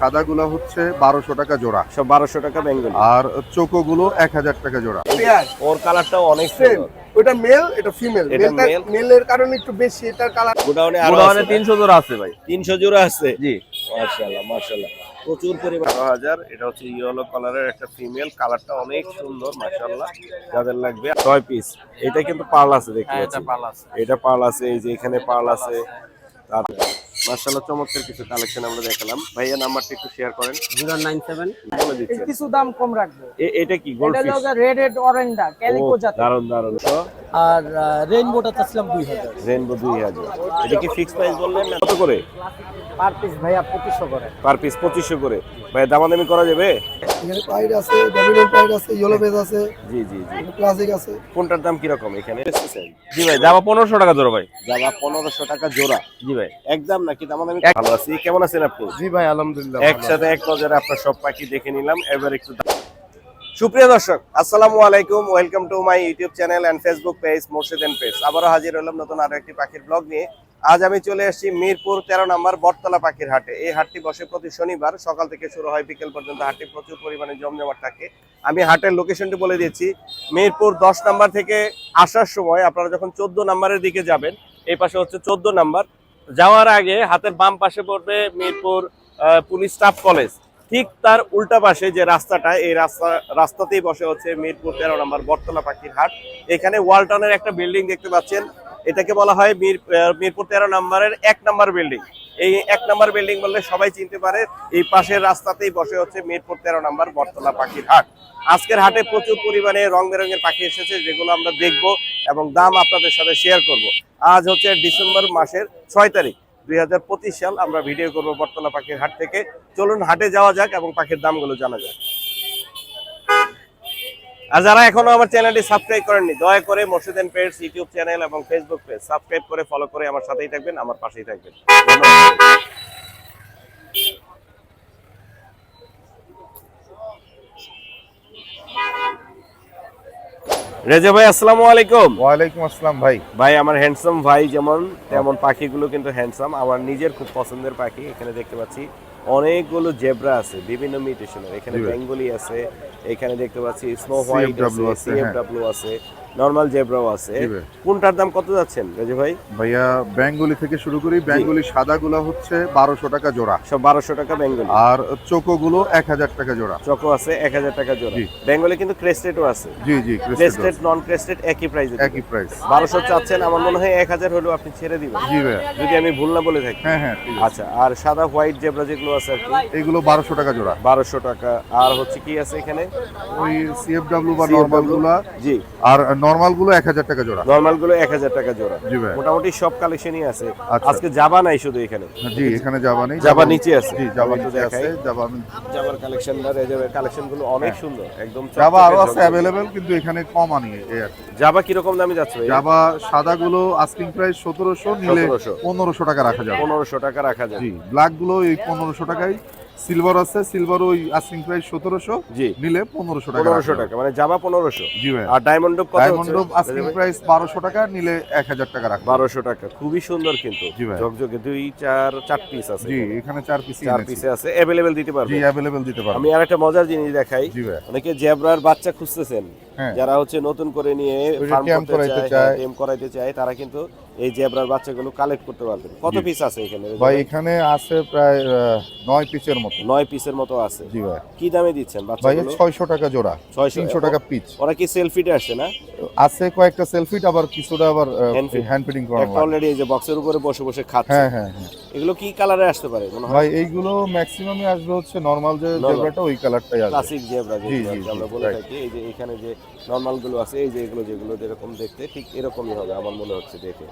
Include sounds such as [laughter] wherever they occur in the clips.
সাদাগুলো হচ্ছে বারোশো টাকা জোড়া। সব বারোশো টাকা বেঙ্গল। আর চোকোগুলো এক হাজার টাকা জোড়া। ওর কালারটাও অনেক সেম সুন্দর। ওটা মেল এটা ফিমেল মেলটা মেলের কারণে একটু বেশি এটার কালার গোডাউনে আরও গোডাউনে আছে তিনশো জোড়া আছে ভাই। তিনশো জোড়া আছে? জি। মাশাআল্লাহ মাশাআল্লাহ। প্রচুর পরিমাণ বারো হাজার এটা হচ্ছে ইয়েলো কালারের একটা ফিমেল কালারটা অনেক সুন্দর মাশাআল্লাহ। যাদের লাগবে ছয় পিস এটা কিন্তু পার্ল আছে দেখতে হ্যাঁ, এটা পার্ল আছে। এই যে এখানে পার্ল আছে। তারপর মাশাআল্লাহ চমৎকার কিছু কালেকশন আমরা দেখালাম। ভাইয়া নাম্বারটা একটু শেয়ার করেন। Zero nine seven. কিছু দাম কম রাখব। এটা কি গোল্ড এটা ফিশ রেড রেড অরেঞ্জা ক্যালিকো জাত দারুণ দারুণ তো? আর রেইনবোটা চাচ্ছিলাম দুই হাজার। রেনবো দুই হাজার। এটা কি ফিক্স প্রাইস বললেন না? কত করে? পার পিস ভাইয়া পঁচিশশো করে। পার পিস পঁচিশশো করে। ভাই দামাদামি করা যাবে? এখানে পাইড আছে ডমিনেন্ট পাইড আছে ইয়েলো বেজ আছে জি জি জি। ক্লাসিক আছে। কোনটার দাম কীরকম এখানে? জি ভাই যাবা পনেরোশো টাকা জোড়া ভাই। যাবা পনেরোশো টাকা জোড়া। জি ভাই। একদম নাকি দামাদামি? ভালো আছি। কেমন আছেন আপনি? জি ভাই আলহামদুলিল্লাহ একসাথে এক নজরে আপনার সব পাখি দেখে নিলাম। এবার একটু দাম- সুপ্রিয় দর্শক আসসালামু আলাইকুম। Welcome to my YouTube channel and Facebook page Morshed and page আবারও হাজির হলাম নতুন আরও একটি পাখির ব্লগ নিয়ে। আজ আমি চলে এসেছি মিরপুর তেরো নম্বর বটতলা পাখির হাটে। এই হাটটি বসে প্রতি শনিবার সকাল থেকে শুরু হয়, বিকেল পর্যন্ত হাটটি প্রচুর পরিমাণে জমজমাট থাকে। আমি হাটের লোকেশনটি বলে দিচ্ছি মিরপুর দশ নাম্বার থেকে আসার সময় আপনারা যখন চোদ্দ নাম্বারের দিকে যাবেন, এই পাশে হচ্ছে চোদ্দ নাম্বার। যাওয়ার আগে হাতের বাম পাশে পড়বে মিরপুর পুলিশ স্টাফ কলেজ। ঠিক তার উল্টা পাশে যে রাস্তাটা, এই রাস্তা, রাস্তাতেই বসে হচ্ছে মিরপুর তেরো নম্বর বটতলা পাখির হাট। এখানে ওয়ালটনের একটা বিল্ডিং দেখতে পাচ্ছেন। এটাকে বলা হয় মির মিরপুর তেরো নম্বরের এক নম্বর বিল্ডিং। এই এক নম্বর বিল্ডিং বললে সবাই চিনতে পারে, এই পাশের রাস্তাতেই বসে হচ্ছে মিরপুর তেরো নম্বর বটতলা পাখির হাট। আজকের হাটে প্রচুর পরিমাণে রং বেরঙের পাখি এসেছে, যেগুলো আমরা দেখব এবং দাম আপনাদের সাথে শেয়ার করব। আজ হচ্ছে ডিসেম্বর মাসের ছয় তারিখ, দুই হাজার পঁচিশ সাল আমরা ভিডিও করব বটতলা পাখির হাট থেকে। চলুন হাটে যাওয়া যাক এবং পাখির দামগুলো জানা যাক। আর যারা এখনও আমার চ্যানেলটি সাবস্ক্রাইব করেননি দয়া করে মসজিদ পেজ ইউটিউব চ্যানেল এবং ফেসবুক পেজ সাবস্ক্রাইব করে ফলো করে আমার সাথেই থাকবেন আমার পাশেই থাকবেন। ধন্যবাদ। রেজা ভাই আসসালামু আলাইকুম। ওয়ালাইকুম আসসালাম ভাই। ভাই আমার হ্যান্ডসাম ভাই যেমন তেমন পাখিগুলো কিন্তু হ্যান্ডসাম আমার নিজের খুব পছন্দের পাখি এখানে দেখতে পাচ্ছি। অনেকগুলো জেব্রা আছে বিভিন্ন মিউটেশনের। এখানে বেঙ্গলি আছে এখানে দেখতে পাচ্ছি স্নো হোয়াইট আছে আছে, হ্যাঁ। সিএফডব্লিউ আছে নরমাল জেব্রাও আছে। কোনটার দাম কত যাচ্ছেন রেজি ভাই? ভাইয়া বেঙ্গলি থেকে শুরু করি বেঙ্গলি সাদাগুলো হচ্ছে বারোশো টাকা জোড়া। সব বারোশো টাকা বেঙ্গলি। আর চোকোগুলো এক হাজার টাকা জোড়া। চকো আছে এক হাজার টাকা জোড়া। বেঙ্গলি কিন্তু ক্রেস্টেডও আছে। জি জি ক্রেস্টেড। নন ক্রেস্টেড একই প্রাইসে একই প্রাইস বারোশো চাচ্ছেন আমার মনে হয় এক হাজার হলেও আপনি ছেড়ে দিবেন। জি ভাইয়া। যদি আমি ভুল না বলে থাকি। হ্যাঁ হ্যাঁ আচ্ছা আর সাদা হোয়াইট জেব্রা যেগুলো আছে আর কি। এগুলো বারোশো টাকা জোড়া। বারোশো টাকা। আর হচ্ছে কি আছে এখানে? ওই সিএফডব্লিউ বা নর্মালগুলা জি। আর নর্মালগুলো এক হাজার টাকা জোড়া। নর্মালগুলো এক হাজার টাকা জোড়া। জি ভাই। মোটামুটি সব কালেকশনই আছে। আচ্ছা। আজকে জাবা নাই শুধু এখানে। জি এখানে যাবা নেই। জাবা নিচে আছে। জি জাবা নিচে আছে। দেখাই। জাবা জাবার কালেকশন কালেকশনগুলো অনেক সুন্দর। একদম জাবা আরও আছে কিন্তু এখানে কম আনি কি। জাবা কীরকম দামে যাচ্ছে জাবা সাদাগুলো আস্কিং প্রাইস সতেরোশো নিলে 1700 পনেরোশো টাকা রাখা যাবে। পনেরোশো টাকা রাখা যায় জি ব্ল্যাকগুলো এই পনেরোশো টাকায় সিলভার আছে সিলভার ওই আস্কিং প্রাইস সতেরোশো জি। নিলে পনেরোশো টাকা পনেরোশো টাকা মানে জাবা পনেরোশো। জি ভাই। আর ডায়মন্ড ডায়মন্ড আস্কিং প্রাইস বারোশো টাকা নিলে এক হাজার টাকা রাখা। বারোশো টাকা খুবই সুন্দর কিন্তু। জি ভাই। ঝকঝকে দুই চার চার পিস আছে জি এখানে। চার পিস চার পিসে আছে অ্যাভেলেবেল দিতে পারবে। জি অ্যাভেলেবেল দিতে পারব। আমি আর একটা মজার জিনিস দেখাই। জি ভাই। অনেকে জেব্রার বাচ্চা খুঁজতেছেন। যারা হচ্ছে নতুন করে নিয়ে ফার্ম করতে চায়। টেম করাইতে চায় তারা কিন্তু এই জেব্রার বাচ্চাগুলো কালেক্ট করতে পারবেন কত পিস আছে এখানে? ভাই এখানে আছে প্রায় আহ, নয় পিসের মতো। নয় পিসের মতো আছে। জি ভাই। কি দামে দিচ্ছেন ভাই বাচ্চাগুলো ছয়শো টাকা জোড়া। ছয়শো। তিনশো টাকা পিচ ওরা কি সেলফিটে আসছে না? আছে কয়েকটা সেলফিট আবার কিছুটা আবার। হ্যান্ড ফিটিং করানো একটা অলরেডি এই যে বক্সের উপরে বসে বসে খাচ্ছে। হ্যাঁ হ্যাঁ হ্যাঁ। এগুলো কি কালারে আসতে পারে মনে হয়? ভাই এইগুলো ম্যাক্সিমামই আসবে হচ্ছে নর্মাল যে। জেব্রাটা ওই কালারটাই আসবে। ক্লাসিক জেব্রা কি আমরা বলে থাকি এই যে এখানে যে নর্মালগুলো আছে এই যে এগুলো যেগুলো যেরকম দেখতে ঠিক এরকমই হবে আমার মনে হচ্ছে দেখে।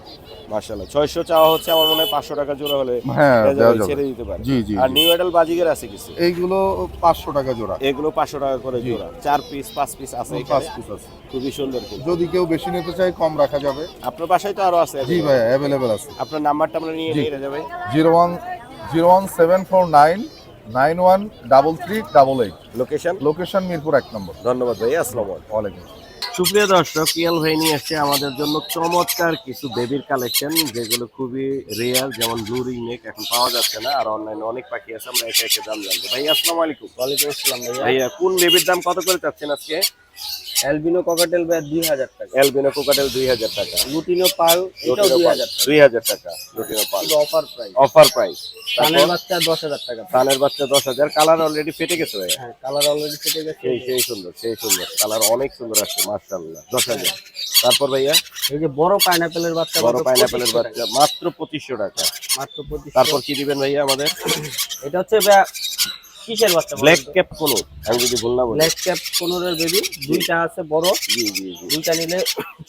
মাশাআল্লাহ ছয়শো চাওয়া হচ্ছে আমার মনে হয় পাঁচশো টাকা জোড়া হলে হ্যাঁ যাবে। ছেড়ে দিতে পারে। আর নিউ এডাল বাজিগের আছে কিছু? এইগুলো পাঁচশো টাকা জোড়া। এগুলো পাঁচশো টাকা করে জোড়া। চার পিস পাঁচ পিস আছে পাঁচ পিস আছে। খুবই সুন্দর যদি কেউ বেশি নিতে চায় কম রাখা যাবে। আপনার বাসায় তো আরও আছে জি ভাই অ্যাভেলেবেল আছে। আপনার নাম্বারটা আমরা নিয়ে রেজা ভাই। Zero one zero one seven four nine nine one double three double eight. Location location Mirpur এক নম্বর। ধন্যবাদ ভাই আসসালাম আলাইকুম। সুপ্রিয় দর্শক ইয়াল ভাই নিয়ে এসছে আমাদের জন্য চমৎকার কিছু বেবির কালেকশন যেগুলো খুবই রেয়ার যেমন ব্লু রিং নেক এখন পাওয়া যাচ্ছে না আর অনলাইনে অনেক পাখি আছে আমরা একে একে দাম জানব। ভাই আসসালামু আলাইকুম। ওয়ালাইকুম আসসালাম ভাইয়া। ভাইয়া কোন বেবির দাম কত করে চাচ্ছেন আজকে? অ্যালবিনো ককাটেল ভাইয়া দুই হাজার টাকা। এলবিনো কোকাটেল দুই হাজার টাকা। লুটিনো পাল এটাও দুই হাজার টাকা। দুই হাজার টাকা লুটিনো পাল। Offer price. Offer price. কানের বাচ্চা দশ হাজার টাকা। কানের বাচ্চা দশ হাজার কালার অলরেডি ফেটে গেছে হ্যাঁ কালার অলরেডি ফেটে গেছে। সেই সেই সুন্দর সেই সুন্দর। কালার অনেক সুন্দর আছে মার্শাল্লাহ দশ হাজার। তারপর ভাইয়া? এই যে বড় পাইনাপেলের বাচ্চা বড় পাইনাপেলের বাচ্চা মাত্র পঁচিশশো টাকা। মাত্র পঁচিশ তারপর কি দিবেন ভাইয়া আমাদের? এটা হচ্ছে কিসের বাচ্চা ব্ল্যাক ক্যাপ কোন আমি যদি ভুল না বলি। ব্ল্যাক ক্যাপ পনেরোর বেবি দুইটা আছে বড় জি জি দুইটা নিলে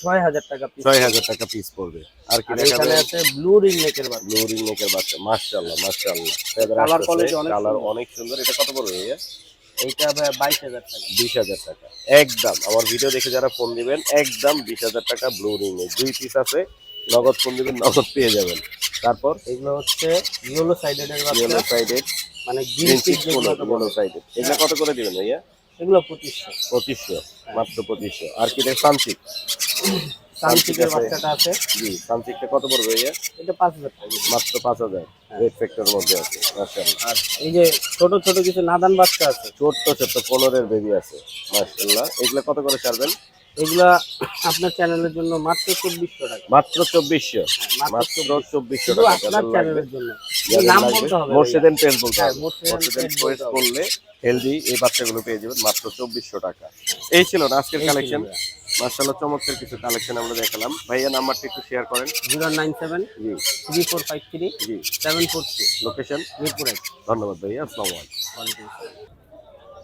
ছয় হাজার টাকা পিস ছয় হাজার টাকা পিস পড়বে। আর কি এখানে আছে ব্লু রিং নেকের বাচ্চা। ব্লু রিং নেকের বাচ্চা মাশাআল্লাহ মাশাআল্লাহ। Colour quality অনেক কালার। অনেক সুন্দর। এটা কত পড়বে ভাইয়া? এইটা বাইশ হাজার টাকা। বিশ হাজার টাকা। একদম। আমার ভিডিও দেখে যারা ফোন দিবেন একদম বিশ হাজার টাকা ব্লু রিং দুই পিস আছে নগদ ফোন দিবেন নগদ পেয়ে যাবেন। তারপর? এগুলো হচ্ছে ইয়েলো সাইডেড এর ইয়েলো সাইডেড মানে গ্রিন যেগুলো এগুলো কত করে দিবেন ভাইয়া? এগুলো পঁচিশশো। পঁচিশশো মাত্র পঁচিশশো। আর কি দেখ সানচিক বাচ্চাটা আছে। জি কত পড়বে ভাইয়া? এটা পাঁচ হাজার মাত্র পাঁচ হাজার। রেড ফ্যাক্টর মধ্যে আছে আর এই যে ছোট ছোট কিছু নাদান বাচ্চা আছে? ছোট্ট ছোট্ট কলরের বেবি আছে মাশাআল্লাহ। এগুলো কত করে ছাড়বেন? এগুলা আপনার চ্যানেলের জন্য মাত্র চব্বিশশো টাকা। মাত্র চব্বিশশো? মাত্র মাত্র চব্বিশশো। টাকা আপনার চ্যানেলের জন্য। নাম বলতে হবে। মোর্শেদেন পেজ বলতে হ্যাঁ, হবে। মোর্শেদেন পেজ। করলে হেলদি এই বাচ্চাগুলো পেয়ে যাবেন মাত্র চব্বিশশো টাকা। এই ছিল আজকের কালেকশন। মার্শাল্লাহ চমৎকার কিছু কালেকশন আমরা দেখালাম। ভাইয়া নাম্বারটা একটু শেয়ার করেন। জিরো নাইন সেভেন জি। থ্রি ফোর ফাইভ থ্রি জি। Seven four two location Mirpur ধন্যবাদ ভাইয়া আসসালামু আলাইকুম।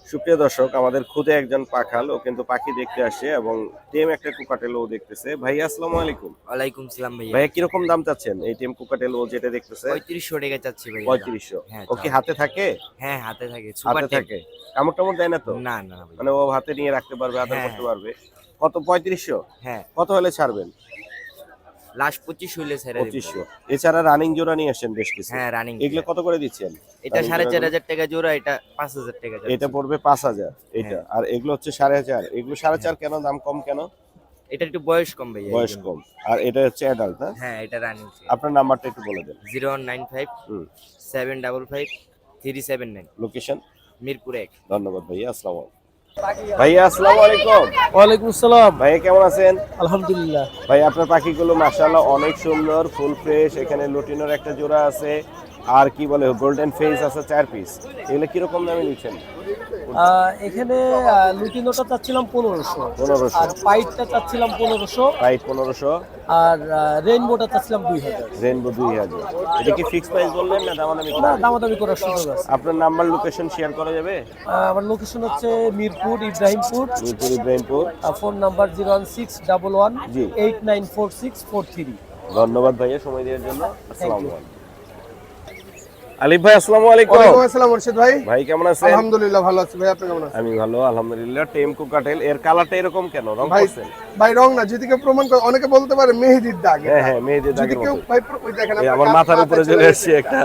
সুপ্রিয় দর্শক আমাদের খুদে একজন পাখাল ও কিন্তু পাখি দেখতে আসে এবং টেম একটা কুকাটেল ও দেখতেছে। ভাই আসসালামু আলাইকুম। ওয়ালাইকুম সালাম ভাইয়া। ভাইয়া কীরকম দাম চাচ্ছেন এই টেম কুকাটেল ও যেটা দেখতেছে? পঁয়ত্রিশশো টাকা চাচ্ছি ভাইয়া। পঁয়ত্রিশশো। হ্যাঁ, ও কি হাতে থাকে? হ্যাঁ হাতে থাকে। সুপার হাতে থাকে। কামড় টামড় দেয় না তো? না না মানে ও হাতে নিয়ে রাখতে পারবে আদর হ্যাঁ। করতে পারবে। কত? পঁয়ত্রিশশো? হ্যাঁ। কত হলে ছাড়বেন? লাস্ট পঁচিশ হইলে ছেড়ে পঁচিশশো। এছাড়া রানিং জোড়া নিয়ে আসেন বেশ কিছু। হ্যাঁ রানিং এগুলো কত করে দিচ্ছেন? এটা সাড়ে চার হাজার টাকা জোড়া এটা পাঁচ হাজার টাকা এটা পড়বে পাঁচ হাজার এটা হ্যাঁ। আর এগুলো হচ্ছে সাড়ে হাজার এগুলো সাড়ে চার কেন? দাম কম কেন? এটা একটু বয়স কম ভাইয়া বয়স কম। আর এটা হচ্ছে অ্যাডাল্ট না? হ্যাঁ এটা রানিং আপনার নাম্বারটা একটু বলে দেন। Zero one nine five seven double five three seven nine. Location Mirpur এক। ধন্যবাদ ভাইয়া আসসালামু আলাইকুম। ভাইয়া আসসালামু আলাইকুম। ওয়ালাইকুম আসসালাম। ভাইয়া কেমন আছেন? আলহামদুলিল্লাহ। ভাই আপনার পাখিগুলো মাশাআল্লাহ অনেক সুন্দর ফুল ফ্রেশ এখানে লুটিনোর একটা জোড়া আছে। আর কি বলে গোল্ডেন ফেস আছে চার পিস এগুলো কীরকম দামে নিচ্ছেন? এখানে লুটিনোটা চাচ্ছিলাম পনেরোশো। পনেরোশো। আর পাইটটা চাচ্ছিলাম পনেরোশো। ফাইভ পনেরোশো। আর রেইনবোটা চাচ্ছিলাম দুই হাজার। রেনবো দুই হাজার। এটা কি ফিক্স প্রাইস বললেন না দামাদামি না দামাদামি করার সুযোগ আছে। আপনার নাম্বার লোকেশন শেয়ার করা যাবে? আমার লোকেশন হচ্ছে Mirpur Ibrahimpur. Mirpur Ibrahimpur. Phone number zero one six double one eight nine four six four three ধন্যবাদ ভাইয়া সময় দেওয়ার জন্য। আসসালামু আলাইকুম। আলিফ ভাই আসসালামু আলাইকুম। ওয়ালাইকুম আসসালাম মুর্শিদ ভাই। ভাই কেমন আছেন? আলহামদুলিল্লাহ ভালো আছি। ভাই আপনি কেমন আছেন? আমি ভালো আলহামদুলিল্লাহ। এর কালারটা এরকম কেন? রং করছেন? ভাই রং না যদি কেউ প্রমাণ করে অনেকে বলতে পারে মেহেদির দাগ হ্যাঁ। হ্যাঁ মেয়েদের যদি কেউ ভাই ওই দেখেন আমার মাথার উপরে চলে একটা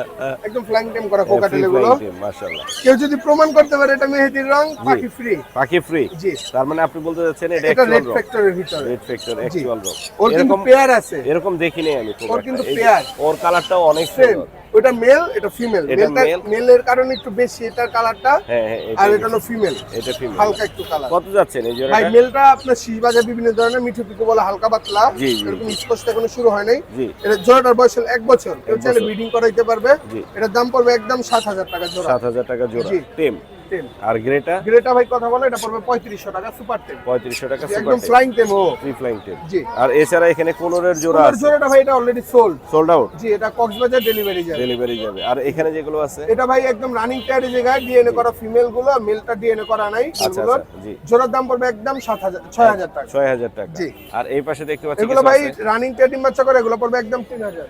একদম ফ্ল্যাং টেম করা কোকাটেল এগুলো মাশাআল্লাহ। কেউ যদি প্রমাণ করতে পারে এটা মেহেদির রং বাকি ফ্রি পাখি ফ্রি জি। তার মানে আপনি বলতে যাচ্ছেন এটা অ্যাকচুয়াল রেড ফ্যাক্টরের ভিতরে। রেড ফ্যাক্টর অ্যাকচুয়াল রং। ওর কিন্তু এরকম পেয়ার আছে। এরকম দেখিনি আমি ওর একটা। কিন্তু পেয়ার। ওর কালারটাও অনেক সেম সুন্দর। ওটা মেল এটা ফিমেল মেলটা মেলের কারণে একটু বেশি এটার কালারটা হ্যাঁ হ্যাঁ আর এটা হলো ফিমেল এটা ফিমেল হালকা একটু কালার কত যাচ্ছেন এই ভাই মেলটা আপনার শীষ বাজার বিভিন্ন ধরনের মিঠু পিকো বলে হালকা পাতলা। এরকম স্পষ্ট এখনও শুরু হয় নাই। এটা জোড়াটার বয়স হল এক বছর। কেউ চাইলে ব্রিডিং করাইতে পারবে। এটার দাম পড়বে একদম সাত হাজার টাকা জোড়া। সাত হাজার টাকা জোড়া। টেম টেন আর গ্রেটা? গ্রেটা ভাই কথা বলে এটা পড়বে পঁয়ত্রিশশো টাকা সুপার টেন পঁয়ত্রিশশো টাকা সুপার একদম ফ্লাইং টেম ও। ফ্রি ফ্লাইং টেম জি। আর এছাড়া এখানে কোনোরের জোড়া আছে? জোড়াটা ভাই এটা অলরেডি সোল্ড সোল্ড আউট জি এটা কক্সবাজার ডেলিভারি যাবে। ডেলিভারি যাবে। আর এখানে যেগুলো আছে? এটা ভাই একদম রানিং টায়ারে জায়গায় ডিএনএ করা ফিমেলগুলো আর মেলটা ডিএনএ করা নাই আচ্ছা এগুলোর। আচ্ছা জি। জোড়ার দাম পড়বে একদম সাত হাজার ছয় হাজার টাকা। ছয় হাজার টাকা। জি। আর এই পাশে দেখতে পাচ্ছি এগুলো ভাই রানিং টায়ার ডিম বাচ্চা করে এগুলো পড়বে একদম তিন হাজার।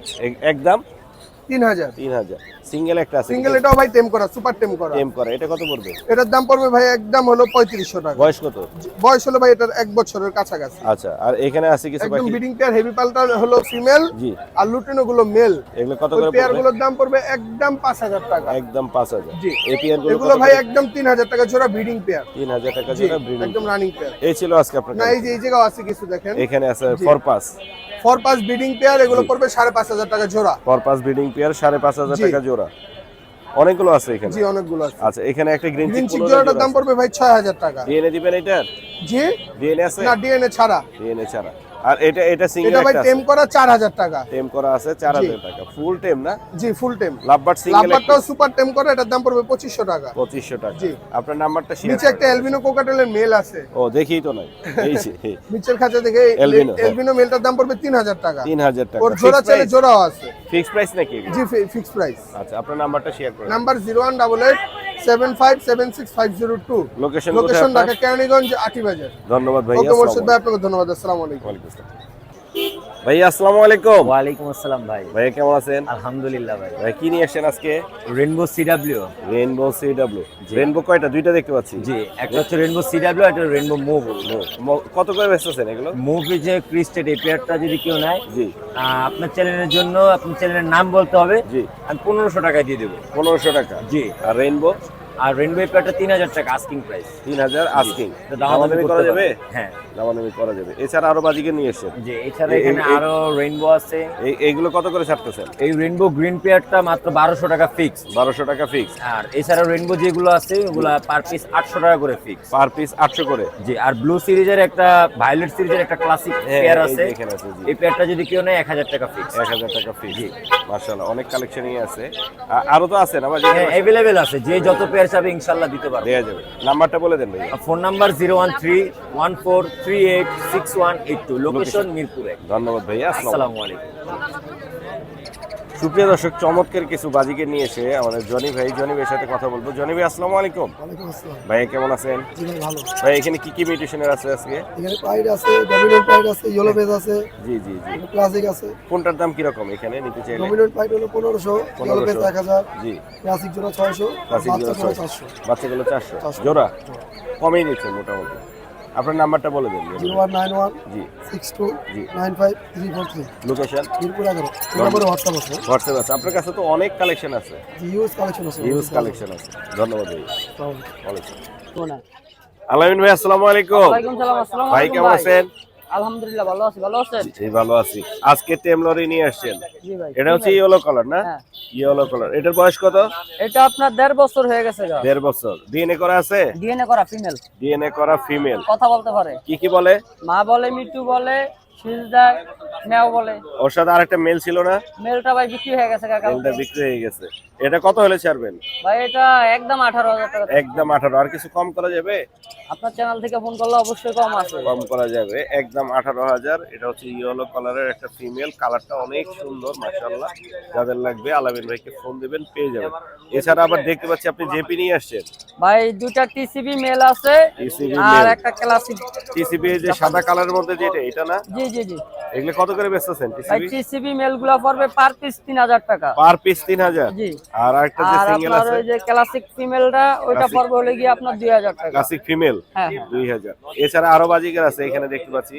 একদম? তিন হাজার তিন হাজার সিঙ্গেল একটা আছে? সিঙ্গেল এটাও ভাই টেম করা সুপার টেম করা। টেম করা এটা কত পড়বে? এটার দাম পড়বে ভাই একদম হলো পঁয়ত্রিশশো টাকা। বয়স কত? বয়স হলো ভাই এটার এক বছরের কাছাকাছি। আচ্ছা আর এখানে আছে কিছু একদম পাখি বিডিং পেয়ার হেভি পালটা হলো ফিমেল জি। আর লুটিনো গুলো মেল এগুলো কত করে পেয়ার পড়বে? গুলোর দাম পড়বে একদম পাঁচ হাজার টাকা। একদম পাঁচ হাজার জি। এই পেয়ারগুলো এগুলো ভাই একদম তিন হাজার টাকা জোড়া ব্রিডিং পেয়ার টাকা জোড়া ব্রিডিং একদম রানিং পেয়ার এই ছিল আজকে আপনার না এই যে এই জায়গাও আছে কিছু দেখেন। এখানে আছে। Forpus forpus breeding pair এগুলো পড়বে সাড়ে পাঁচ হাজার টাকা জোড়া। ফরপাস ব্রিডিং পেয়ার সাড়ে পাঁচ হাজার টাকা জোড়া। অনেকগুলো আছে এখানে? জি অনেকগুলো আছে। আচ্ছা এখানে একটা গ্রিন চিক জোড়াটার দাম পড়বে ভাই ছয় হাজার টাকা। ডিএনএ দিবেন এটার? জি। ডিএনএ আছে? না ডিএনএ ছাড়া। ডিএনএ ছাড়া। আর এটা এটা সিঙ্গেল এটা ভাই টেম করা চার হাজার টাকা। টেম করা আছে চার জি। হাজার টাকা ফুল টেম না? জি ফুল টেম লাভবার্ড সিঙ্গেল লাভবারটাও সুপার টেম করা এটার দাম পড়বে পঁচিশশো টাকা। পঁচিশশো টাকা। জি। আপনার নাম্বারটা শেয়ার নিচে একটা এলবিনো কোকাটেলের মেল আছে। ও দেখি তো নাই। এই যে নিচের খাঁচা Albino, হ্যাঁ। এলবিনো মেলটার দাম পড়বে তিন হাজার টাকা। তিন হাজার টাকা। ওর জোড়া চাইলে জোড়াও আছে। ফিক্স প্রাইস নাকি জি ফিক্স প্রাইস আচ্ছা আপনার নাম্বারটা শেয়ার করুন number zero one double eight seven five seven six five zero two location Dhaka Keraniganj Aati Bazar. ধন্যবাদ ভাইয়া ওকে মোর্শেদ ভাই আপনাকে ধন্যবাদ আসসালামু আলাইকুম। ভাইয়া আসসালামু আলাইকুম। ওয়ালাইকুম আসসালাম ভাই। ভাইয়া কেমন আছেন? আলহামদুলিল্লাহ ভাই। ভাই কি নিয়ে আসছেন আজকে? Rainbow C W rainbow C W rainbow কয়টা? দুইটা দেখতে পাচ্ছি। জি একটা হচ্ছে রেনবো সিডাব্লিউ একটা রেনবো মুভ কত করে বেচতেছেন এগুলো? মুভ যে ক্রিস্টেড এই পেয়ারটা যদি কেউ নেয় জি। আপনার চ্যানেলের জন্য আপনার চ্যানেলের নাম বলতে হবে জি। আমি পনেরোশো টাকায় দিয়ে দেবো। পনেরোশো টাকা। জি। আর রেইনবো আর রেনবো এই তিন হাজার টাকা আস্কিং প্রাইস তিন হাজার আস্কিং দামাদামি করা যাবে? হ্যাঁ। দামাদামি করা যাবে। এছাড়া আরও বাজিকে নিয়ে এসেছেন। জি এছাড়া এখানে আরও রেনবো আছে। এই এইগুলো কত করে ছাড়তেছেন? এই রেনবো গ্রিন পেয়ারটা মাত্র বারোশো টাকা ফিক্স বারোশো টাকা ফিক্স আর এছাড়া রেনবো যেগুলো আছে ওগুলো পার পিস আটশো টাকা করে ফিক্স পার পিস আটশো করে। জি আর ব্লু সিরিজের একটা ভায়োলেট সিরিজের একটা ক্লাসিক হ্যাঁ, পেয়ার আছে। যে। এই পেয়ারটা যদি কেউ নেয় এক হাজার টাকা ফিক্স এক হাজার টাকা ফিক্স জি। মার্শাল্লাহ অনেক কালেকশনই আছে। আরও তো আছে না এভেলেবেল আছে। যে যত পেয়ার চাবে ইনশাল্লাহ দিতে পারব। দেওয়া যাবে। নাম্বারটা বলে দেন ভাই phone number zero one three one four three eight six one eight two. Location Mirpur. এক ধন্যবাদ ভাইয়া আসসালামু আলাইকুম। সুপ্রিয় দর্শক চমৎকার কিছু বাজিকে নিয়ে এসে আমাদের জনি ভাই জনি ভাইয়ের সাথে কথা বলব। জনি ভাই আসসালামু আলাইকুম। ভাই কেমন আছেন? ভাই এখানে কি কি মিউটেশনের আছে আজকে? এখানে পাইড আছে ডমিনেন্ট পাইড আছে ইয়েলো বেজ আছে জি জি জি। ক্লাসিক আছে। কোনটার দাম কীরকম এখানে নিতে চাইলে? ডমিনেন্ট পাইড হলো পনেরোশো ইয়েলো বেজ 1500 এক হাজার জি। ক্লাসিক জোড়া ছয়শো ক্লাসিক জোড়া জোড়া ছয়শো। চারশো। বাচ্চাগুলো চারশো। চারশো। জোড়া? কমেই নিচ্ছে মোটামুটি। আপনার নাম্বারটা বলে দেন জিরো ওয়ান নাইন ওয়ান জি। সিক্স টু জি। Nine five three four three. Location Mirpur এগারো নম্বরে হোয়াটসঅ্যাপ আছে। হোয়াটসঅ্যাপ আছে। আপনার কাছে তো অনেক কালেকশন আছে। ইউজ কালেকশন আছে। হিউজ কালেকশন আছে। ধন্যবাদ ভাই। ওয়ালাইকুম আলামিন ভাই আসসালামু আলাইকুম ভাই কেমন আছেন? আলহামদুলিল্লাহ ভালো আছি। ভালো আছেন? এই ভালো আছি। আজকে টেমলরি নিয়ে আসছেন। জি ভাই এটা হচ্ছে ইয়েলো কালার না? হ্যাঁ। Yellow colour. এটার বয়স কত? এটা আপনার দেড় বছর হয়ে গেছে দেড় বছর। ডিএনএ করা আছে? ডিএনএ করা ফিমেল। ডিএনএ করা ফিমেল। কথা বলতে পারে। কি কি বলে? মা বলে মিটু বলে মেও বলে। ওর সাথে আরেকটা মেল ছিল না? মেলটা ভাই বিক্রি হয়ে গেছে কাকা। মেলটা বিক্রি হয়ে গেছে। এটা কত হলে ছাড়বেন? ভাই এটা একদম আঠারো হাজার টাকা একদম আঠারো। আর কিছু কম করা যাবে? আপনার চ্যানেল থেকে ফোন করলে অবশ্যই কম আছে কম করা যাবে। একদম আঠারো হাজার। এটা হচ্ছে ইয়েলো কালারের একটা ফিমেল কালারটা অনেক সুন্দর মাশাআল্লাহ। যাদের লাগবে আলামিন ভাইকে ফোন দিবেন পেয়ে যাবেন। এছাড়া আবার দেখতে পাচ্ছি আপনি জেপি নিয়ে আসছেন? ভাই দুইটা টিসিবি মেল আছে আর একটা ক্লাসিক টিসিবি যে সাদা কালারের মধ্যে যেটা এটা না? জি জি জি। এগুলো কত করে বেচতেছেন টিসিবি টিসিবি মেলগুলা পড়বে পার পিস তিন হাজার টাকা। পার পিস তিন হাজার। জি। আর আরেকটা যে সিঙ্গেল আছে ওই যে ক্লাসিক ফিমেলটা ওইটা পড়বে হলে গিয়ে আপনার দুই হাজার টাকা। ক্লাসিক ফিমেল হ্যাঁ হ্যাঁ। দুই হাজার। এছাড়া আরও বাজিকার আছে এখানে দেখতে পাচ্ছি।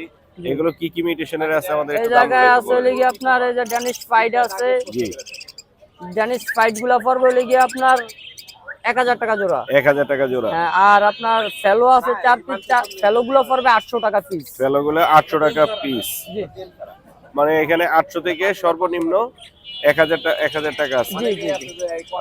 এগুলো কি কি মিউটেশনের আছে আমাদের এই জায়গায় আছে হলে গিয়ে আপনার এই যে ড্যানিশ ফাইড আছে। জি। ড্যানিশ ফাইডগুলা পড়বে হলে গিয়ে আপনার এক হাজার টাকা জোড়া। এক হাজার টাকা জোড়া। হ্যাঁ, আর আপনার ফেলো আছে চার পিস ফেলো গুলো পড়বে আটশো টাকা পিস ফেলোগুলো আটশো টাকা পিস জি। মানে এখানে আটশো থেকে সর্বনিম্ন এক হাজার টাকা এক হাজার টাকা আছে। জি জি জি।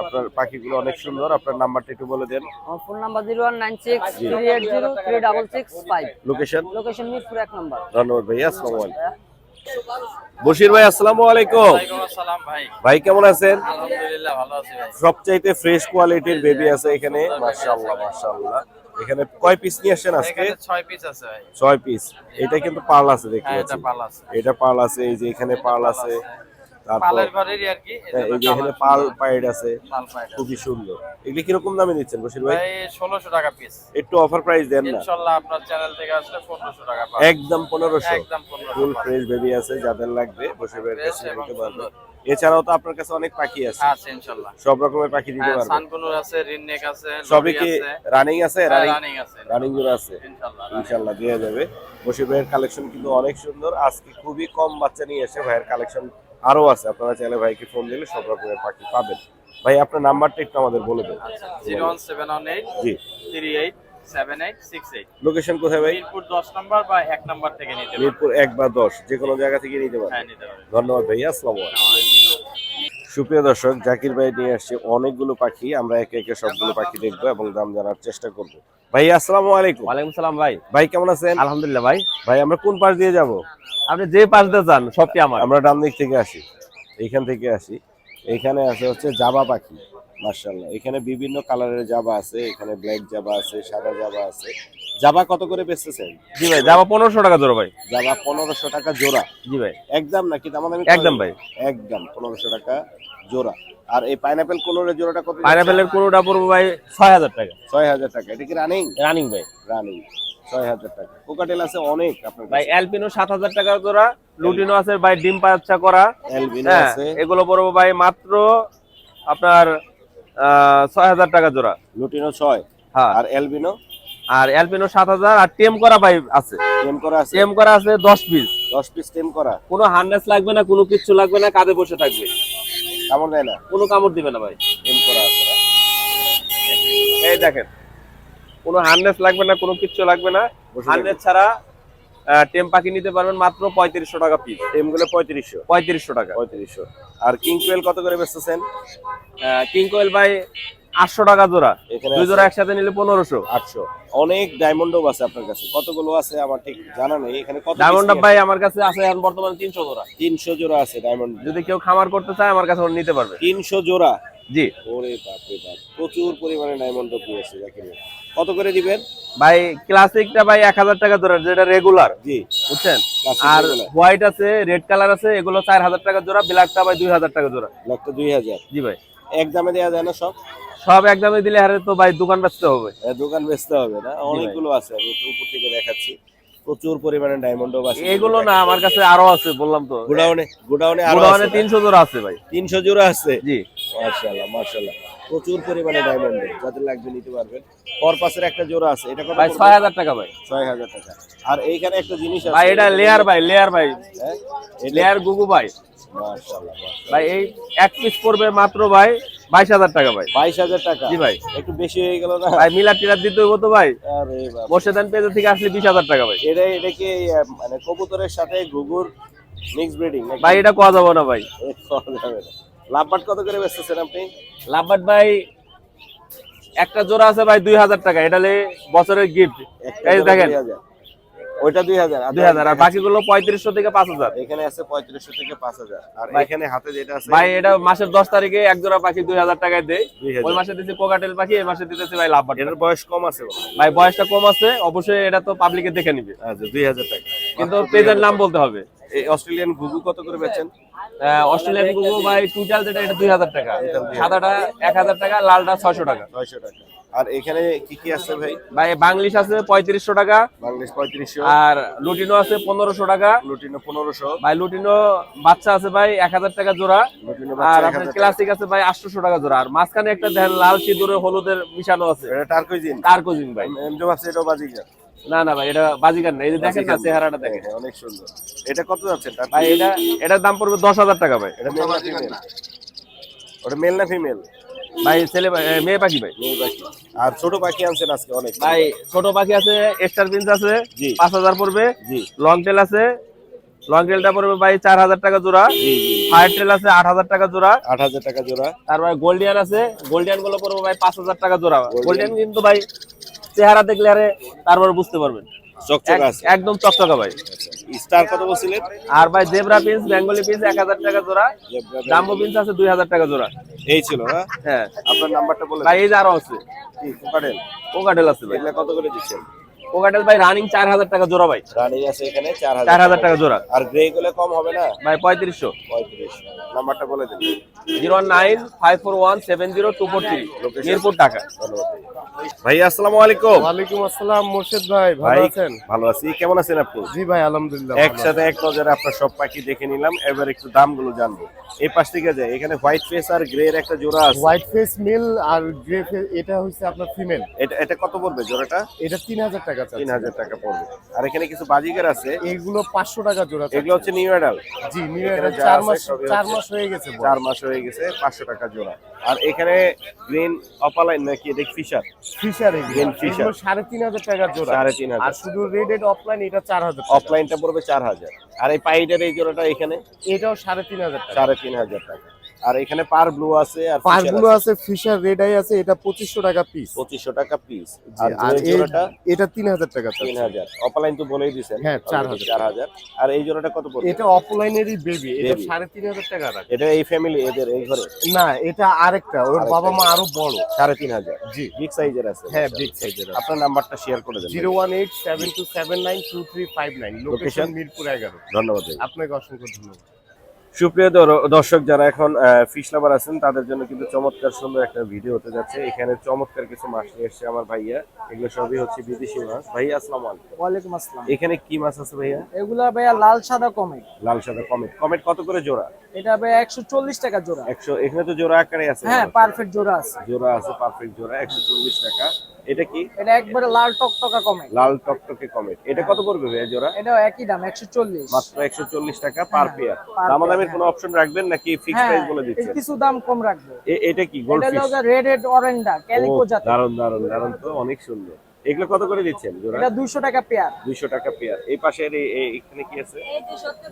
আপনার পাখিগুলো অনেক সুন্দর। আপনার নাম্বারটা একটু বলে দেন। Phone number zero one nine six three eight zero three double six five. Location location Mirpur এক নম্বর। ধন্যবাদ ভাইয়া আসসালামু আলাইকুম। বশির ভাই আসসালামু আলাইকুম। ভাই। কেমন আছেন? সবচাইতে ফ্রেশ কোয়ালিটির বেবি আছে এখানে। মাশাআল্লাহ মাশাআল্লাহ। এখানে কয় পিস নিয়ে আসছেন আজকে? ছয় পিস আছে ছয় পিস এটা কিন্তু পার্ল আছে দেখতে হ্যাঁ এটা আছে। পার্ল আছে এই যে এখানে পার্ল আছে। হ্যাঁ, খুবই সুন্দর। এগুলি কীরকম দামে নিচ্ছেন বশির ভাই? ষোলোশো টাকা পিস একটু অফার প্রাইস দেন না। আপনার চ্যানেল থেকে আসলে পনেরোশো টাকা একদম পনেরোশো। ফুল ফ্রেশ বেবি আছে যাদের লাগবে বসে বের কাছে নিতে পারবে। এছাড়াও তো আপনার কাছে অনেক পাখি আছে। আছে ইনশাল্লাহ। সব রকমের পাখি দিতে হ্যাঁ পারবেন সানকুনুর আছে রিননেক আছে সবই কি রানিং আছে রানিং আছে। রানিংগুলো আছে। ইনশাল্লাহ ইনশাল্লাহ দেওয়া যাবে। বসি ভাইয়ের কালেকশন কিন্তু অনেক সুন্দর। আজকে খুবই কম বাচ্চা নিয়ে এসে ভাইয়ের কালেকশন আরও আছে। আপনারা চাইলে ভাইকে ফোন দিলে সব রকমের পাখি পাবেন। ভাই আপনার নাম্বারটা একটু আমাদের বলে দেন। Zero one seven one eight জি। থ্রি এইট লোকেশন কোথায় ভাই? মিরপুর দশ নম্বর বা এক নম্বর থেকে নিতে পারবেন। মিরপুর এক বা দশ যে কোনো জায়গা থেকে নিতে হ্যাঁ নিতে পারবেন। ধন্যবাদ আসসালামু আলাইকুম। সুপ্রিয় দর্শক জাকির ভাই নিয়ে আসছে অনেকগুলো পাখি আমরা একে একে সবগুলো পাখি দেখব এবং দাম জানার চেষ্টা করব। ভাই আসসালামু আলাইকুম। ওয়ালাইকুম সালাম ভাই। ভাই কেমন আছেন? আলহামদুলিল্লাহ ভাই। ভাই আমরা কোন পাশ দিয়ে যাব? আপনি যে পাশ দিয়ে যান সবটি আমার। আমরা ডান দিক থেকে আসি। এইখান থেকে আসি। এখানে আছে হচ্ছে জাবা পাখি। মার্শাল্লাহ এখানে বিভিন্ন কালারের জাবা আছে এখানে ব্ল্যাক জাবা আছে সাদা জাবা আছে। জাবা কত করে বেচতেছেন? জি ভাই যাব পনেরোশো টাকা জোর ভাই। জাবা পনেরোশো টাকা জোড়া। জি ভাই। একদম নাকি? দাম দামি একদম ভাই। একদম পনেরোশো টাকা জোড়া। আর এই পাইনাপেল কোনোরের জোড়াটা কত পাইনাপেলের কোনোটা পড়ব ভাই ছয় হাজার টাকা। ছয় হাজার টাকা। এটা কি রানিং রানিং ভাই। রানিং ছয় হাজার টাকা। কোকাটেল আছে অনেক আপনার ভাই অ্যালপিনো সাত হাজার টাকা জোড়া লুটিনো আছে ভাই ডিম পাচ্ছা করা। হ্যাঁ আছে। এগুলো পড়ব ভাই মাত্র আপনার ছয় হাজার টাকা জোড়া। লুটিনো ছয় হ্যাঁ। আর এলবিনো আর অ্যালপিনো সাত হাজার আর টেম করা ভাই আছে। টেম করা আছে? টেম করা আছে দশ পিস দশ পিস টেম করা? কোনো হার্নেস লাগবে না কোনো কিচ্ছু লাগবে না কাঁধে বসে থাকবে। কেমন দেয় না? কোনো কামড় দিবে না ভাই। টেম করা আছে এই দেখেন কোনো হার্নেস লাগবে না কোনো কিচ্ছু লাগবে না। হার্নেস ছাড়া টেম পাখি নিতে পারবেন মাত্র পঁয়ত্রিশশো টাকা পিস টেমগুলো পঁয়ত্রিশশো। পঁয়ত্রিশশো টাকা। পঁয়ত্রিশশো। আর কিং কোয়েল কত করে বেচতেছেন? কিং কোয়েল ভাই আটশো টাকা জোড়া। এখানে দুই জোড়া একসাথে নিলে পনেরোশো। আটশো। অনেক ডায়মন্ডও আছে আপনার কাছে। কতগুলো আছে আমার ঠিক জানা নেই। এখানে কত ডায়মন্ড ভাই আমার কাছে আছে এখন বর্তমানে তিনশো জোড়া। তিনশো জোড়া আছে ডায়মন্ড যদি কেউ খামার করতে চায় আমার কাছে নিতে পারবে। তিনশো জোড়া? জি। ওরে বাপ রে বাপ। প্রচুর পরিমাণে ডায়মন্ড পেয়েছে কত করে দিবেন? ভাই ক্লাসিকটা ভাই এক হাজার টাকা জোড়া যেটা রেগুলার জি। বুঝছেন? আর হোয়াইট আছে রেড কালার আছে এগুলো চার হাজার টাকা জোড়া ব্ল্যাকটা ভাই দুই হাজার টাকা জোড়া। লাখটা দুই হাজার। জি ভাই। এক দামে দেওয়া যায় না সব? সব একদমই দিলে হারে তো ভাই দোকান বেচতে হবে। দোকান বেচতে হবে না? অনেকগুলো আছে আমি উপর থেকে দেখাচ্ছি। প্রচুর পরিমাণে ডায়মন্ড আছে। এগুলো না আমার কাছে আরও আছে বললাম তো। গোডাউনে গোডাউনে আরও আছে তিনশো জোড়া আছে ভাই। তিনশো জোড়া আছে? জি। মার্শাল্লাহ মার্শাল্লাহ প্রচুর পরিমাণে ডায়মন্ড যাদের লাগবে নিতে পারবেন। পরপাসের একটা জোড়া আছে এটা কত ভাই পড়বে? ছয় হাজার টাকা ভাই। ছয় হাজার টাকা। আর এইখানে একটা জিনিস আছে ভাই এটা লেয়ার ভাই লেয়ার ভাই। হ্যাঁ? লেয়ার গুগু ভাই। মার্শাল্লাহ। ভাই এই এক পিস পড়বে মাত্র ভাই বাইশ হাজার টাকা ভাই। বাইশ হাজার টাকা। জি ভাই। একটু বেশি হয়ে গেল না? ভাই মিলার টিলার দিতে হইব তো ভাই। আরে বাবা। মোর্শেদান পেজে থেকে আসলে বিশ হাজার টাকা ভাই। এটা এটা কি মানে কবুতরের সাথে ঘুঘুর মিক্স ব্রিডিং ভাই এটা কোয়া যাব না ভাই। [laughs] লাভবাট কত করে বেচতেছেন আপনি? লাভবাট ভাই একটা জোড়া আছে ভাই দুই হাজার টাকা। এটা বছরের গিফট এই দেখেন ওইটা দুই হাজার। দুই হাজার। আর বাকিগুলো পঁয়ত্রিশশো থেকে পাঁচ হাজার। এখানে আছে পঁয়ত্রিশশো থেকে পাঁচ হাজার। আর এখানে হাতে যেটা আছে ভাই এটা মাসের দশ তারিখে এক জোড়া পাখি দুই হাজার টাকায় দেয়। ওই মাসে দিচ্ছি কোকাটেল পাখি এই মাসে দিতেছি ভাই এটার বয়স কম আছে ভাই বয়সটা কম আছে অবশ্যই এটা তো পাবলিকে দেখে নিবে। আচ্ছা দুই হাজার টাকা। কিন্তু পেজের নাম বলতে হবে। এই অস্ট্রেলিয়ান ঘুঘু কত করে বেচেন? অস্ট্রেলিয়ান গুগু ভাই টোটাল যেটা এটা দুই হাজার টাকা। সাদাটা এক হাজার টাকা লালটা ছয়শো টাকা। ছয়শো টাকা। আর এখানে কি কি আছে ভাই? ভাই বাংলিশ আছে পঁয়ত্রিশশো টাকা। বাংলাদেশ পঁয়ত্রিশশো। আর লুটিনো আছে পনেরোশো টাকা। লুটিনো পনেরোশো। ভাই লুটিনো বাচ্চা আছে ভাই এক হাজার টাকা জোড়া। আর আপনার ক্লাসিক আছে ভাই আটশোশো টাকা জোড়া। আর মাঝখানে একটা দেখেন লাল সিঁদুরে হলুদের মিশানো আছে। এটা টার্কুইজিন তার কোজিন ভাই এমনি ভাবছি এটাও বাজিকার না না ভাই এটা বাজিকার না এই যে দেখেন না চেহারাটা দেখেন। হ্যাঁ, অনেক সুন্দর। এটা কত যাচ্ছে ভাই এটা এটার দাম পড়বে দশ হাজার টাকা ভাই। এটা মেল না ফিমেল ওটা মেল না ফিমেল ভাই ছেলে মেয়ে পাখি ভাই। মেয়ে পাখি। আর ছোট পাখি আনছেন আজকে অনেক। ভাই ছোট পাখি আছে স্টার পিন্স আছে জি। পাঁচ হাজার পড়বে। জি। লং টেল আছে। লং টেলটা পড়বে ভাই চার হাজার টাকা জোড়া। ফায়ার টেল আছে আট হাজার টাকা জোড়া। আট হাজার টাকা জোড়া। তারপরে গোল্ডিয়ান আছে গোল্ডিয়ানগুলো পড়বে ভাই পাঁচ হাজার টাকা জোড়া। গোল্ডিয়ান কিন্তু ভাই চেহারা দেখলে আরে তারপর বুঝতে পারবেন। একদম চকচকা ভাই। স্টার কত বলছিলেন? আর ভাই জেব্রা পিন্স বেঙ্গলি পিন্স এক হাজার টাকা জোড়া। জাম্বো পিন্স আছে দুই হাজার টাকা জোড়া। এই ছিল হ্যাঁ। আপনার নাম্বারটা বলে ভাই এই যে আরও আছে। ও কোকাটেল কোকাটেল আছে ভাই। কত করে দিচ্ছেন? কোকাটেল ভাই রানিং চার হাজার টাকা জোড়া ভাই। রানিং আছে এখানে চার হাজার টাকা। জোড়া। আর গ্রে গুলো কম হবে না? ভাই পঁয়ত্রিশশো। পঁয়ত্রিশ। নাম্বারটা বলে দিন। Zero nine five four one seven zero two four three Mirpur ধন্যবাদ। ভাই আসসালামু আলাইকুম। ওয়ালাইকুম আসসালাম মোর্শেদ ভাই ভাই ভালো আছেন? ভালো আছি। কেমন আছেন আপনি? জি ভাই আলহামদুলিল্লাহ একসাথে এক নজরে আপনার সব পাখি দেখে নিলাম। এবার একটু দামগুলো জানব। এই পাশ থেকে যায় এখানে হোয়াইট ফেস আর গ্রে এর একটা জোড়া আছে। হোয়াইট ফেস মিল আর গ্রে ফেস এটা হচ্ছে আপনার ফিমেল এটা এটা কত পড়বে জোড়াটা? এটা তিন হাজার টাকা তিন হাজার টাকা পড়বে। আর এখানে কিছু বাজিকার আছে। এগুলো পাঁচশো টাকা জোড়া এগুলো হচ্ছে নিউ অ্যাডাল জি নিউ চার মাস চার মাস হয়ে গেছে। চার মাস হয়ে গেছে পাঁচশো টাকা জোড়া। আর এখানে গ্রিন অপালাইন নাকি এটা ফিশার ফিশার Green fisher। সাড়ে তিন হাজার টাকা জোড়া। সাড়ে তিন আর হাজার শুধু রেড এড অফলাইন এটা চার হাজার অফলাইনটা পড়বে চার হাজার। আর এই পাইডের এই জোড়াটা এখানে? এটাও সাড়ে তিন হাজার টাকা। সাড়ে তিন হাজার টাকা। আর এখানে পার ব্লু আছে আর পারগুলো আছে। ফিশার রেড আই আছে এটা পঁচিশশো টাকা পিস পঁচিশশো টাকা পিস আর এই জোড়াটা এটা তিন হাজার টাকা তিন চাচ্ছে। হাজার অফলাইন তো বলেই হ্যাঁ, চার already হাজার। চার হাজার আর এই জোড়াটা কত পড়বে? এটা অফলাইনেরই বেবি এটা Baby। সাড়ে তিন হাজার টাকা রাখে এটা এই ফ্যামিলি এদের এই ঘরে? না এটা আরেকটা ওর বাবা মা আরও বড়। সাড়ে তিন হাজার জি বিগ সাইজের আছে। হ্যাঁ বিগ সাইজের আপনার নাম্বারটা শেয়ার করে দেন zero one eight seven two seven nine two three five nine. Location? Location Mirpur এগারো। ধন্যবাদ আপনাকে অসংখ্য ধন্যবাদ। সুপ্রিয় দর্শক যারা এখন ফিশ লাভার আছেন তাদের জন্য কিন্তু চমৎকার সুন্দর একটা ভিডিও হতে যাচ্ছে। এখানে চমৎকার কিছু মাছ নিয়ে এসছে আমার ভাইয়া। এগুলো সবই হচ্ছে বিদেশি মাছ। ভাইয়া আসসালামু আলাইকুম। ওয়ালাইকুম আসসালাম। এখানে কি মাছ আছে ভাইয়া? এগুলা ভাইয়া লাল সাদা কমে লাল সাদা কমেট কমেট কত করে জোড়া? এটা ভাইয়া একশো চল্লিশ টাকা জোড়া। একশো এখানে তো জোড়া আকারে আছে। হ্যাঁ পারফেক্ট জোড়া আছে। জোড়া আছে পারফেক্ট জোড়া একশো চল্লিশ টাকা। এটা কি? এটা একবারে লাল টকটকা কমে। লাল টকটকে কমেট এটা কত পড়বে ভাইয়া জোড়া? এটাও একই দাম একশো চল্লিশ। মাত্র একশো চল্লিশ টাকা পার পেয়ার per দামাদামের কোনো অপশন রাখবেন নাকি ফিক্স হ্যাঁ প্রাইস বলে দিচ্ছেন? কিছু দাম কম রাখব। এটা কি গোল্ড এটা ফিশ হলো রেড রেড অরেন্ডা ক্যালিকো জাতের। দারুণ দারুণ দারুণ তো অনেক সুন্দর। এগুলো কত করে দিচ্ছেন জোড়া? এটা দুইশো টাকা পেয়ার দুইশো টাকা পেয়ার এই পাশে এখানে কি আছে?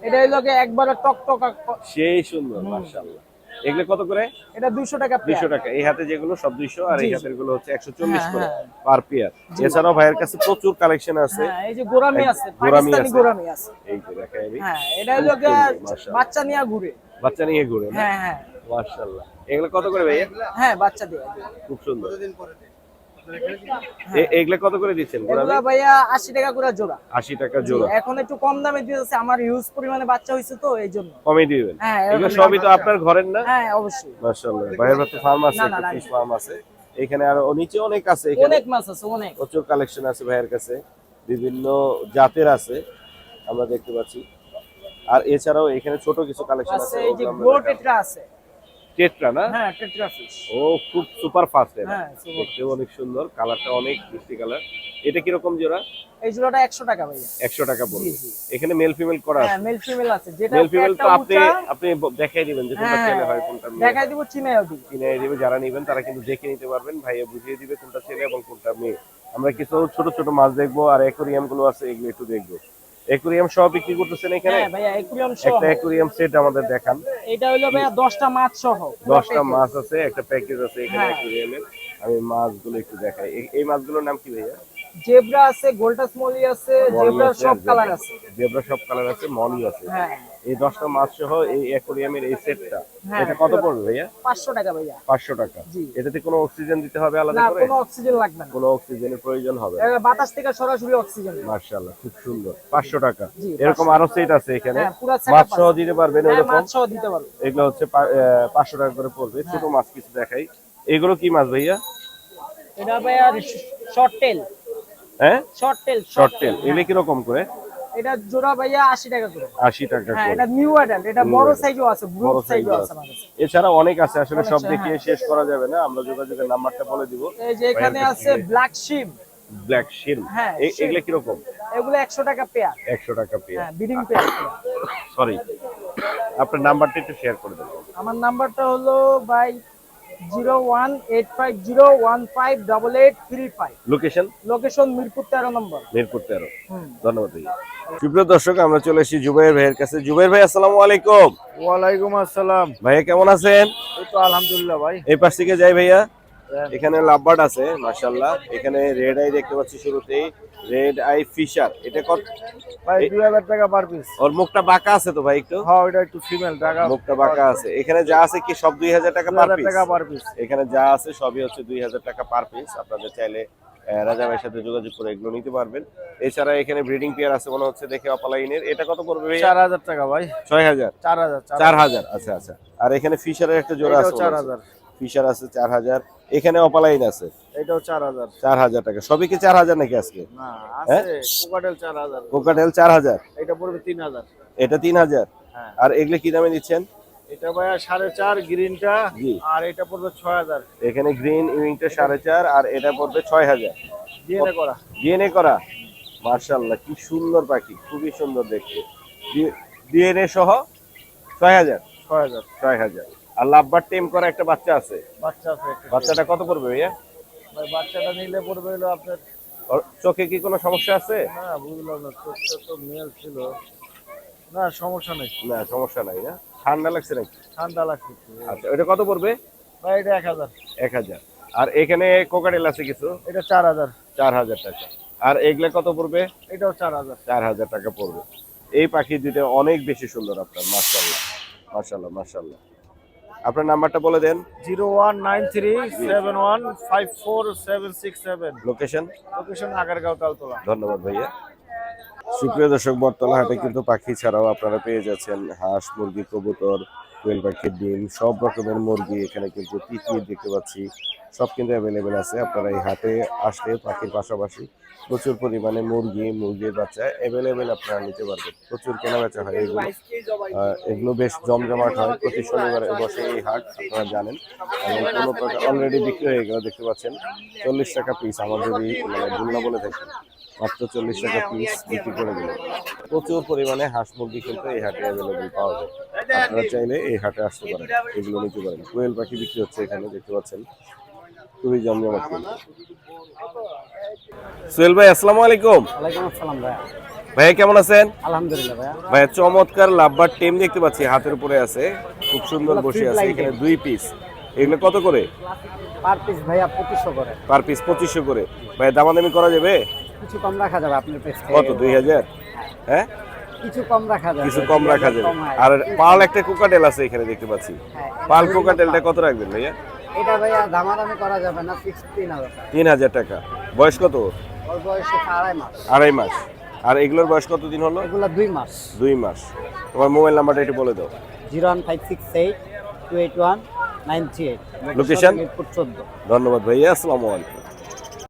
এটা হলো একবারে টকটকা সেই সুন্দর মাশাআল্লাহ। এগুলো কত করে? এটা দুইশো টাকা দুইশো পেয়ার টাকা। এই হাতে যেগুলো সব দুইশো আর এই। হাতেরগুলো হচ্ছে একশো চল্লিশ হ্যাঁ, করে হ্যাঁ। পার পেয়ার এছাড়াও ভাইয়ের কাছে প্রচুর কালেকশন আছে। হ্যাঁ এই যে গোরামি আছে পাকিস্তানি গোরামি আছে। এই যে হ্যাঁ এটা হলো। বাচ্চা নিয়ে ঘুরে। বাচ্চা নিয়ে ঘুরে হ্যাঁ হ্যাঁ। মাশাআল্লাহ। এগুলো কত করে ভাইয়া? হ্যাঁ বাচ্চা দিয়ে। খুব সুন্দর। এ- এগুলো কত করে দিচ্ছেন? এগুলা ভাইয়া আশি টাকা করে জোড়া। আশি টাকা জোড়া। এখন একটু কম দামে দিতেছে আমার ইউজ পরিমাণে বাচ্চা হয়েছে তো এই জন্য। কমে দিবেন? হ্যাঁ এগুলো সবই তো আপনার ঘরের না? হ্যাঁ অবশ্যই। মাশাআল্লাহ। হাতে ফার্ম আছে। ফিশ ফার্ম আছে। এখানে আর নিচে অনেক আছে এখানে অনেক মাছ আছে অনেক। প্রচুর কালেকশন আছে ভাইয়ের কাছে। বিভিন্ন জাতের আছে আমরা দেখতে পাচ্ছি। আর এছাড়াও এখানে ছোট কিছু কালেকশন আছে এই যে আছে। টেট্রা না? হ্যাঁ টেট্রা ফিশ ও খুব সুপার ফাস্ট হ্যাঁ, দেখতে অনেক সুন্দর কালারটা অনেক মিষ্টি কালার এটা কীরকম জোড়া? এই জোড়াটা একশো টাকা ভাইয়া। একশো টাকা। এখানে মেল ফিমেল করা হ্যাঁ মেল ফিমেল আছে। যেটা মেল ফিমেল তো আপনি আপনি দেখাই দিবেন যে কোনটা হ্যাঁ, ছেলে হয় কোনটা মেয়ে দেখাই দিব চিনাইও দিব। কিনে দিবে যারা নেবেন তারা কিন্তু দেখে নিতে পারবেন। ভাইয়া বুঝিয়ে দিবে কোনটা ছেলে এবং কোনটা মেয়ে। আমরা কিছু ছোট ছোট মাছ দেখব আর অ্যাকোরিয়ামগুলো আছে এগুলো একটু দেখব। অ্যাকোরিয়াম সহ বিক্রি করতেছেন এখানে? হ্যাঁ ভাইয়া একুরিয়াম সহ। একটা অ্যাকোরিয়াম সেট আমাদের দেখান। এটা হলো ভাইয়া দশটা মাছ সহ। দশটা মাছ আছে একটা প্যাকেজ আছে এখানে হ্যাঁ। অ্যাকোরিয়ামের। আমি মাছগুলো একটু দেখাই। এই- এই মাছগুলোর নাম কি ভাইয়া? জেব্রা আছে গোল্ডাস মলি আছে জেব্রার সব কালার আছে। জেব্রা সব কালার আছে মলি আছে। হ্যাঁ। এই দশটা মাছ সহ এই অ্যাকোরিয়ামের এই সেটটা হ্যাঁ, এটা কত পড়বে ভাইয়া? পাঁচশো টাকা ভাইয়া। পাঁচশো টাকা। এটাতে কোনো অক্সিজেন দিতে হবে আলাদা না কোনো অক্সিজেন লাগবে না। কোনো অক্সিজেনের প্রয়োজন হবে না। বাতাস থেকে সরাসরি অক্সিজেন মার্শাল্লাহ খুব সুন্দর। পাঁচশো টাকা। এরকম আরও সেট আছে এখানে। হ্যাঁ মাছ সহ দিতে পারবেন হ্যাঁ এরকম? মাছ সহ দিতে পারবে এগুলো হচ্ছে পা- আহ, পাঁচশো টাকা করে পড়বে। ছোট মাছ কিছু দেখাই। এগুলো কি মাছ ভাইয়া? এটা ভাইয়া শর্ট টেল হ্যাঁ? শর্ট টেল শর্ট টেল এগুলো কীরকম করে? এটা জোড়া ভাইয়া আশি টাকা করে। আশি টাকা হ্যাঁ করে। এটা নিউ অ্যাডাল্ট এটা বড় সাইজও আছে বড় সাইজও আছে এছাড়া অনেক আছে আসলে সব দেখিয়ে শেষ করা যাবে না আমরা যোগাযোগের নাম্বারটা বলে দিব। এই যে এখানে আছে ব্ল্যাক শিপ ব্ল্যাক শিল হ্যাঁ। এগুলো কীরকম? এগুলো একশো টাকা পেয়ার একশো টাকা পেয়ে হ্যাঁ বিডিং পেয়ার সরি আপনার নাম্বারটা একটু শেয়ার করে দেবেন। আমার নাম্বারটা হলো by zero one eight five zero one five double eight three five. Location location Mirpur তেরো নম্বর। মিরপুর তেরো। ধন্যবাদ ভাইয়া। সুপ্রিয় দর্শক আমরা চলে এসেছি জুবাইর ভাইয়ের কাছে। জুবাইর ভাই আসসালামু আলাইকুম। ওয়ালাইকুম আসসালাম। ভাইয়া কেমন আছেন? এই তো আলহামদুলিল্লাহ ভাই। এই পাশ থেকে যাই ভাইয়া। এখানে লাভবার্ড আছে মাশাআল্লাহ। এখানে রেড আই দেখতে পাচ্ছি শুরুতেই। রেড আই ফিশার এটা কত? ভাই দুই হাজার টাকা পার পিস ওর মুখটা বাঁকা আছে তো ভাই একটু? হ্যাঁ ওইটা একটু ফিমেল টাকা মুখটা বাঁকা আছে। এখানে যা আছে কি সব দুই হাজার টাকা দুই পার পিস টাকা পার পিস এখানে যা আছে সবই হচ্ছে দুই হাজার টাকা পার পিস আপনাদের চাইলে রাজা ভাইয়ের সাথে যোগাযোগ করে এগুলো নিতে পারবেন। এছাড়া এখানে ব্রিডিং পেয়ার আছে মনে হচ্ছে দেখে অপালাইনের এটা কত পড়বে চার হাজার টাকা ভাই। ছয় হাজার। চার হাজার চার হাজার। আচ্ছা আচ্ছা। আর এখানে ফিশারের একটা জোড়া আছে চার মনে হাজার। হচ্ছে। ফিশার আছে চার হাজার। এখানে অপালাইন আছে। এটাও চার হাজার। চার হাজার টাকা। সবই কি চার হাজার নাকি আজকে? হ্যাঁ? কোকাটেল চার হাজার। এটা পড়বে তিন হাজার। এটা তিন হাজার। হ্যাঁ। আর এগুলো কি দামে দিচ্ছেন এটা ভাইয়া সাড়ে চার গ্রিনটা। আর এটা পড়বে ছয় হাজার। এখানে গ্রিন সাড়ে চার আর এটা পড়বে ছয় হাজার। ডিএনএ করা। ডিএনএ করা? মার্শাল্লাহ কি সুন্দর পাখি। খুবই সুন্দর দেখতে। ডিএনএ সহ ছয় হাজার। ছয় হাজার। ছয় হাজার। আর লাভবার টেম করা একটা বাচ্চা আছে। বাচ্চা আছে বাচ্চাটা কত পড়বে ভাইয়া? ভাই বাচ্চাটা নিলে পড়বে হলো আপনার চোখে কি কোনো সমস্যা আছে? না বুঝলাম না চোখটা তো মেল ছিল। না সমস্যা নেই। না সমস্যা নাই না ঠান্ডা লাগছে নাকি? ঠান্ডা লাগছে। আচ্ছা ওটা কত পড়বে? ভাই এটা এক হাজার। এক হাজার। আর এখানে কোকাটেল আছে কিছু? এটা চার হাজার। চার হাজার টাকা। আর এগুলা কত পড়বে? এটাও চার হাজার। চার হাজার টাকা পড়বে। এই পাখি দুটো অনেক বেশি সুন্দর আপনার মার্শাল্লাহ মার্শাল্লাহ মার্শাল্লাহ আপনার নাম্বারটা বলে দেন। Zero one nine three seven one five four seven six seven. Location location Agargaon Taltala. ধন্যবাদ ভাইয়া। সুপ্রিয় দর্শক বর্তলা হাটে কিন্তু পাখি ছাড়াও আপনারা পেয়ে যাচ্ছেন হাঁস মুরগি কবুতর কোয়েল পাখির ডিম সব রকমের মুরগি এখানে কিন্তু টিকিট দেখতে পাচ্ছি। সব কিন্তু অ্যাভেলেবেল আছে। আপনারা এই হাটে আসলে পাখির পাশাপাশি প্রচুর পরিমাণে মুরগি, মুরগির বাচ্চা অ্যাভেলেবেল আপনারা নিতে পারবেন। প্রচুর কেনা বেচা হয় এগুলো। এগুলো বেশ জমজমাট হয়। প্রতি শনিবার বসে এই হাট, আপনারা জানেন। এবং কোনো প্রকার অলরেডি বিক্রি হয়ে গেল, দেখতে পাচ্ছেন। চল্লিশ টাকা পিস আমার যদি মানে ভুল না বলে থাকি। মাত্র চল্লিশ টাকা পিস বিক্রি করে দিল প্রচুর পরিমাণে হাঁস মুরগি কিন্তু এই হাটে অ্যাভেলেবেল পাওয়া যায়। আপনারা চাইলে এই হাটে আসতে পারেন এগুলো নিতে পারেন। কোয়েল পাখি বিক্রি হচ্ছে এখানে দেখতে পাচ্ছেন। খুবই জমজমাট সোহেল ভাই আসসালামু আলাইকুম। ওয়ালাইকুম আসসালাম ভাইয়া। ভাইয়া কেমন আছেন? আলহামদুলিল্লাহ ভাইয়া। ভাইয়া চমৎকার লাভবার টিম দেখতে পাচ্ছি হাতের উপরে আছে। খুব সুন্দর বসে আছে এখানে দুই পিস এগুলো কত করে? পার পিস ভাইয়া পঁচিশশো করে। পার পিস পঁচিশশো করে। ভাইয়া দামাদামি করা যাবে? কিছু কম রাখা যাবে আপনার পেজ কত দুই হাজার? হ্যাঁ? কিছু কম রাখা যাবে। কিছু কম রাখা যাবে। আর পাল একটা কোকাটেল আছে এখানে দেখতে পাচ্ছি। পাল কোকাটেলটা কত রাখবেন ভাইয়া? এটা ভাইয়া দামাদামি করা যাবে না ফিক্স তিন হাজার টাকা। তিন হাজার টাকা। বয়স কত? ওর বয়স আড়াই মাস। আড়াই মাস। আর এগুলোর বয়স কত দিন হলো? এগুলো দুই মাস। দুই মাস। তোমার মোবাইল নাম্বারটা একটু বলে দাও। Zero one five six eight two eight one nine three eight? চোদ্দ। ধন্যবাদ ভাইয়া। আসসালামু আলাইকুম।